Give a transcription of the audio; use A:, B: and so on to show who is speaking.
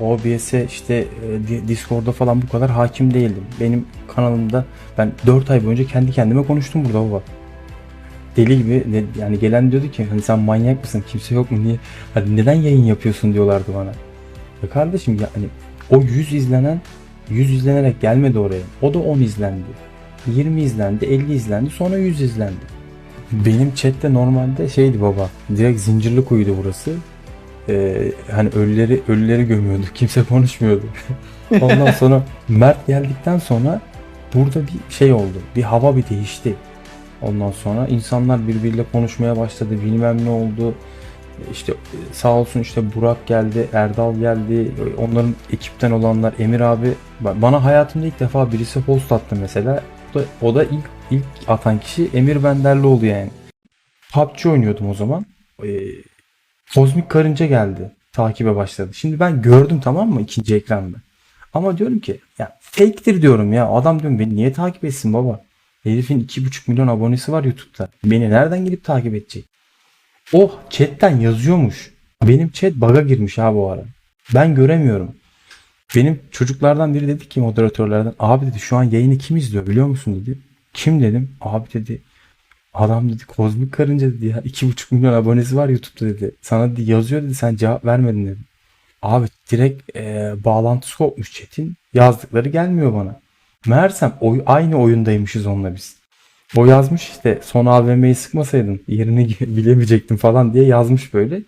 A: OBS'e işte e, Di- Discord'da falan bu kadar hakim değildim. Benim kanalımda ben 4 ay boyunca kendi kendime konuştum burada baba. Deli gibi yani gelen diyordu ki hani sen manyak mısın kimse yok mu niye hani neden yayın yapıyorsun diyorlardı bana. Ya kardeşim ya hani o 100 izlenen 100 izlenerek gelmedi oraya. O da 10 izlendi. 20 izlendi, 50 izlendi, sonra 100 izlendi. Benim chatte normalde şeydi baba. Direkt zincirli kuyuydu burası. Ee, hani ölüleri ölüleri gömüyordu. Kimse konuşmuyordu. Ondan sonra Mert geldikten sonra burada bir şey oldu. Bir hava bir değişti. Ondan sonra insanlar birbiriyle konuşmaya başladı. Bilmem ne oldu. İşte sağ olsun işte Burak geldi, Erdal geldi. Onların ekipten olanlar Emir abi bana hayatımda ilk defa birisi post attı mesela. O da, o da ilk ilk atan kişi Emir Benderli oldu yani. PUBG oynuyordum o zaman. Ee, Kozmik Karınca geldi. Takibe başladı. Şimdi ben gördüm tamam mı ikinci ekranda. Ama diyorum ki ya fake'tir diyorum ya. Adam diyorum beni niye takip etsin baba? Herifin 2,5 milyon abonesi var YouTube'da. Beni nereden gelip takip edecek? Oh chatten yazıyormuş. Benim chat bug'a girmiş ha bu ara. Ben göremiyorum. Benim çocuklardan biri dedi ki moderatörlerden abi dedi şu an yayını kim izliyor biliyor musun dedi. Kim dedim. Abi dedi adam dedi kozmik karınca dedi ya 2,5 milyon abonesi var YouTube'da dedi. Sana dedi, yazıyor dedi sen cevap vermedin dedi. Abi direkt e, bağlantısı kopmuş chat'in yazdıkları gelmiyor bana. Meğersem oy, aynı oyundaymışız onunla biz. O yazmış işte son AVM'yi sıkmasaydın yerini bilemeyecektin falan diye yazmış böyle.